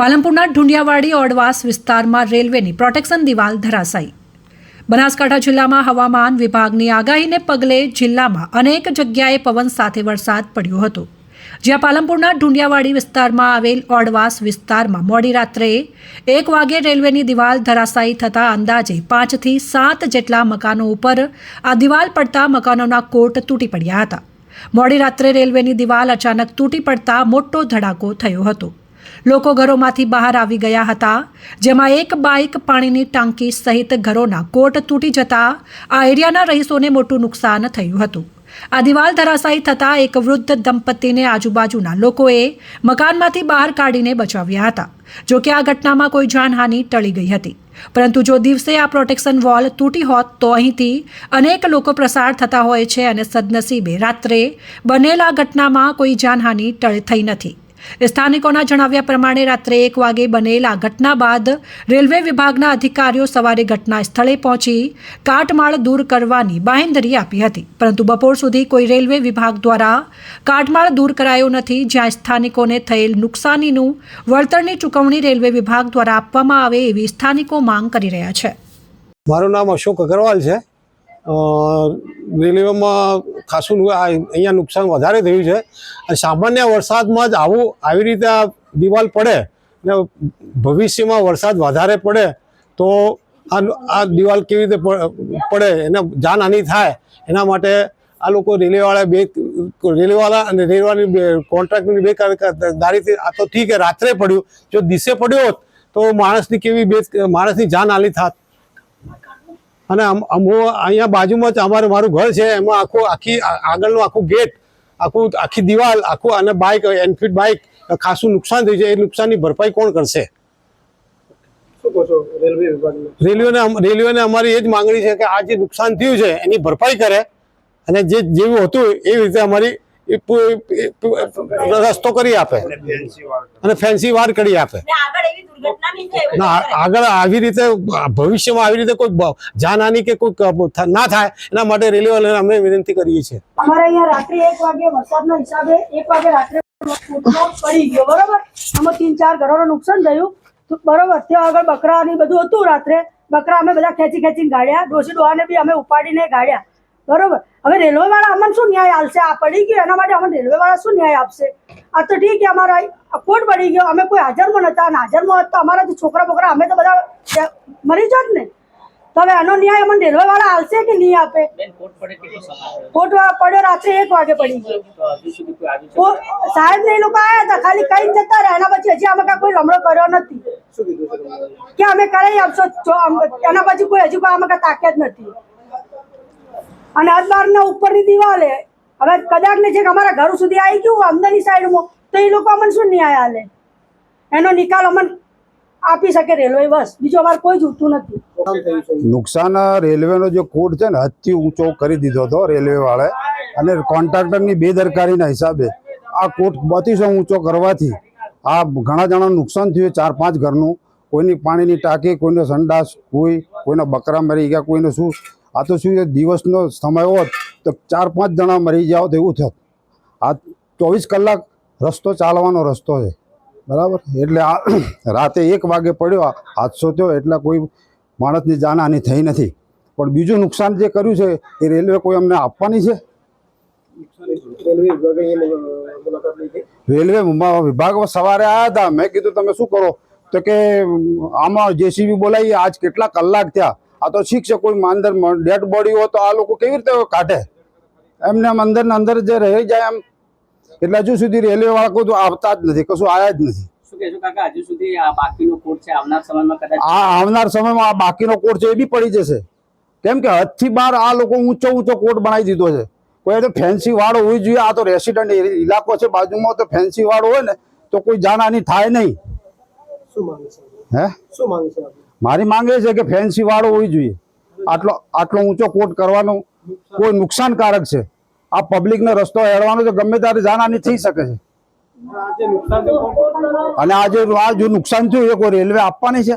પાલનપુરના ઢુંડિયાવાડી ઓડવાસ વિસ્તારમાં રેલવેની પ્રોટેક્શન દિવાલ ધરાશાઈ બનાસકાંઠા જિલ્લામાં હવામાન વિભાગની આગાહીને પગલે જિલ્લામાં અનેક જગ્યાએ પવન સાથે વરસાદ પડ્યો હતો. જ્યાં પાલનપુરના ઢુંડિયાવાડી વિસ્તારમાં આવેલ ઓડવાસ વિસ્તારમાં મોડી રાત્રે એક વાગે રેલવેની દિવાલ ધરાશાયી થતાં અંદાજે પાંચથી સાત જેટલા મકાનો ઉપર આ દિવાલ પડતા મકાનોના કોટ તૂટી પડ્યા હતા. મોડી રાત્રે રેલવેની દિવાલ અચાનક તૂટી પડતા મોટો ધડાકો થયો હતો. લોકો ઘરોમાંથી બહાર આવી ગયા હતા, જેમાં એક બાઇક પાણીની ટાંકી સહિત ઘરોના કોટ તૂટી જતા આ એરિયાના રહીશોને મોટું નુકસાન થયું હતું. આ દિવાલ ધરાશાયી થતાં એક વૃદ્ધ દંપતીને આજુબાજુના લોકોએ મકાનમાંથી બહાર કાઢીને બચાવ્યા હતા, જો કે આ ઘટનામાં કોઈ જાનહાનિ ટળી ગઈ હતી. પરંતુ જો દિવસે આ પ્રોટેક્શન વોલ તૂટી હોત તો અહીંથી અનેક લોકો પ્રસાર થતા હોય છે અને સદનસીબે રાત્રે બનેલા ઘટનામાં કોઈ જાનહાનિ ટળ થઈ નથી. સ્થાનિકોના જણાવ્યા પ્રમાણે રાત્રે એક વાગે બનેલા ઘટના બાદ રેલવે વિભાગના અધિકારીઓ સવારે ઘટના સ્થળે પહોંચી કાટમાળ દૂર કરવાની બાહેંધરી આપી હતી. પરંતુ બપોર સુધી કોઈ રેલવે વિભાગ દ્વારા કાટમાળ દૂર કરાયો નથી, જ્યાં સ્થાનિકોને થયેલ નુકસાનીનું વળતરની ચૂકવણી રેલવે વિભાગ દ્વારા આપવામાં આવે એવી સ્થાનિકો માંગ કરી રહ્યા છે. મારું નામ અશોક અગ્રવાલ છે. રેલવેમાં ખાસું અહીંયા નુકસાન વધારે થયું છે. અને સામાન્ય વરસાદમાં જ આવું, આવી રીતે આ દિવાલ પડે ને ભવિષ્યમાં વરસાદ વધારે પડે તો આ આ દિવાલ કેવી રીતે પડે, એને જાનહાનિ થાય, એના માટે આ લોકો રેલવેવાળા બે, રેલવેવાળા અને રેલવાની કોન્ટ્રાક્ટની બે દારીથી આ તો ઠીક રાત્રે પડ્યું. જો દિવસે પડ્યો હોત તો માણસની કેવી બે, માણસની જાનહાનિ થાત. અને અમ- અમો અહીંયા બાજુમાં જ અમારે મારું ઘર છે એમાં આખું આખી આગળનું આખું ગેટ આખું આખી દિવાલ આખું અને બાઇક એનફિલ્ડ બાઇક ખાસું નુકસાન થયું છે. એ નુકસાનની ભરપાઈ કોણ કરશે? રેલવેને રેલવેને અમારી એ જ માંગણી છે કે આ જે નુકસાન થયું છે એની ભરપાઈ કરે અને જે જેવું હતું એવી રીતે અમારી રસ્તો કરી આપે અને ફેન્સી વાર કરી આપે. ને આગળ આવી રીતે ભવિષ્યમાં આવી રીતે કોઈ જાનહાની જાનહાનિ કે કોઈ ના થાય એના માટે રેલવે અમે વિનંતી કરીએ છીએ. અમારે અહીંયા રાત્રે એક વાગે વરસાદના હિસાબે એક વાગે રાત્રે પડી ગયો બરોબર? આમાં તીન ચાર ઘરોનું નુકસાન થયું. બરોબર ત્યાં આગળ બકરા ને બધું હતું રાત્રે. બકરા અમે બધા ખેંચી ખેંચીને ગાડ્યા ડોસી ડોહાને બી અમે ઉપાડીને ગાડ્યા બરોબર? હવે રેલવે વાળા અમને શું ન્યાય આપશે? આ પડી ગયું એના માટે અમને રેલવે વાળા શું ન્યાય આપશે? આ તો ઠીક છે અમારા કોર્ટ કોટ પડી ગયો અમે કોઈ હાજરમાં નતા અને હાજરમાં હોત તો અમારા જે છોકરા બોકરા અમે તો બધા મરી જાત ને. તો હવે આનો ન્યાય અમને રેલવે વાળા આપશે કે નહીં આપે? કોટ પડ્યો રાત્રે એક વાગે પડી ગયો. સાહેબ ને એ લોકો આવ્યા હતા ખાલી કઈ જતા રહ્યા એના પછી હજી અમે કાંઈ કોઈ રમણો કર્યો નથી? કે અમે કરાવી આપશો એના પછી કોઈ હજી કોઈ અમે કાંઈ તાક્યા જ નથી. અને અખબારના ઉપરની દિવાલે. હવે કદાચ ને છે કે અમારા ઘર સુધી આવી ગયું અંદરની સાઈડમાં, તો એ લોકો અમને શું ન્યાય આલે? એનો નિકાલ અમને આપી શકે રેલવે બસ. બીજું અમારે કોઈ જૂઠું નથી. નુકસાન રેલવેનો જે કોડ છે ને, હદથી ઊંચો કરી દીધો હતો રેલવે વાળાએ અને કોન્ટ્રાક્ટરની બેદરકારીના હિસાબે આ કોટ બત્રીસો ઊંચો કરવાથી આ ઘણા જણાનું નુકસાન થયું, ચાર પાંચ ઘરનું. કોઈની પાણીની ટાંકી, કોઈનો સંડાસ, કોઈ, કોઈનો બકરા મરી ગયા, કોઈનો શું. આ તો શું દિવસનો સમય હોત તો ચાર પાંચ જણા મરી જાઓ તો એવું થત. આ ચોવીસ કલાક રસ્તો ચાલવાનો રસ્તો છે. બરાબર? એટલે આ રાતે એક વાગે પડ્યો હાદસો થયો એટલે કોઈ માણસની જાનહાની થઈ નથી. પણ બીજું નુકસાન જે કર્યું છે એ રેલવે કોઈ અમને આપવાની છે? રેલવે વિભાગે સવારે આવ્યા હતા. મેં કીધું તમે શું કરો? તો કે આમાં જેસીબી બોલાવી આજ કેટલા કલાક થયા. આ તો કોઈ અંદર ડેડ બોડી હોય તો આ લોકો કેવી રીતે કાઢે? એમને આમ અંદરને અંદર જે રહી જાય એમ એટલે હજુ સુધી રેલવે વાળા કોઈ તો આવતા જ નથી કશું આવ્યા જ નથી. શું કહેશો કાકા હજુ સુધી આ બાકીનો કોડ છે આવનાર સમયમાં આ આવનાર સમયમાં આ બાકીનો કોટ છે એ બી પડી જશે. કેમ કે હદથી બહાર આ લોકો ઊંચો ઊંચો કોટ બનાવી દીધો છે. કોઈ તો ફેન્સી વાળો હોવી જોઈએ આ તો રેસિડન્ટ ઇલાકો છે બાજુમાં તો ફેન્સી વાળો હોય ને તો કોઈ જાનહાની થાય નહીં. શું માંગે છે? હે? શું માંગે છે? મારી માંગ એ છે કે ફેન્સી વાળો હોવી જોઈએ. આટલો આટલો ઊંચો કોટ કરવાનો કોઈ નુકસાનકારક છે. આ પબ્લિકને રસ્તો હેડવાનો તો ગમે ત્યારે જાનહાની થઈ શકે છે? અને આ જે, આ જો નુકસાન થયું એ કોઈ રેલવે આપવાની છે?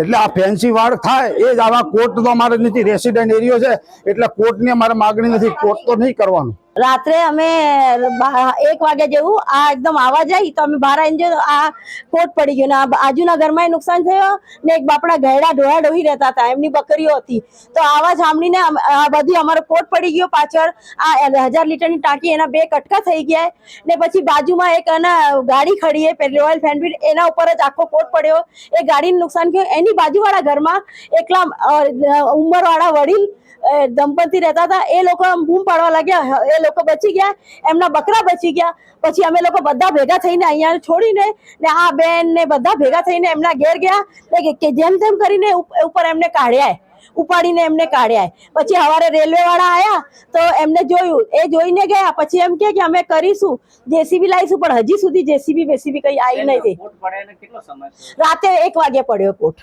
એટલે આ ફેન્સી વાળ થાય, એ જ આવા કોર્ટ તો અમારે નથી રેસિડેન્ટ એરિયો છે, એટલે કોર્ટની અમારે માગણી નથી કોર્ટ તો નહીં કરવાનું. રાત્રે અમે એક વાગે જેવું આ એકદમ આવા આવી તો અમે બહાર આવીને જોયું આ કોટ પડી ગયો ને આ બાજુના ઘરમાં નુકસાન થયો ને એક બાપડા ગયડા ઢોળા ડોહી રહેતા હતા, એમની બકરીઓ હતી. તો આવા સાંભળીને આ બધી અમારો કોટ પડી ગયો પાછળ. આ હજાર લીટરની ટાંકી એના બે કટકા થઈ ગયા ને પછી બાજુમાં એક એના ગાડી ખડી એ રોયલ ફેન્ડવીટ એના ઉપર જ આખો કોટ પડ્યો. એ ગાડીને નુકસાન થયું. એની બાજુવાળા ઘરમાં એકલા ઉંમરવાળા વડીલ દંપતી રહેતા હતા. એ લોકો બૂમ પાડવા લાગ્યા. એ લોકો બચી ગયા એમના બકરા બચી ગયા. પછી અમે લોકો બધા ભેગા થઈને અહીંયા છોડીને ને આ બેન ને બધા ભેગા થઈને એમના ઘેર ગયા. કે- જેમ તેમ કરીને ઉપર એમને કાઢ્યા. ઉપાડીને એમને કાઢ્યા. પછી સવારે રેલવે વાળા આયા તો એમને જોયું. એ જોઈને ગયા. પછી એમ કે અમે કરીશું. જેસીબી લાવીશું પણ હજી સુધી જેસીબી બેસીબી કઈ આવી નથી? રાતે એક વાગે પડ્યો કોટ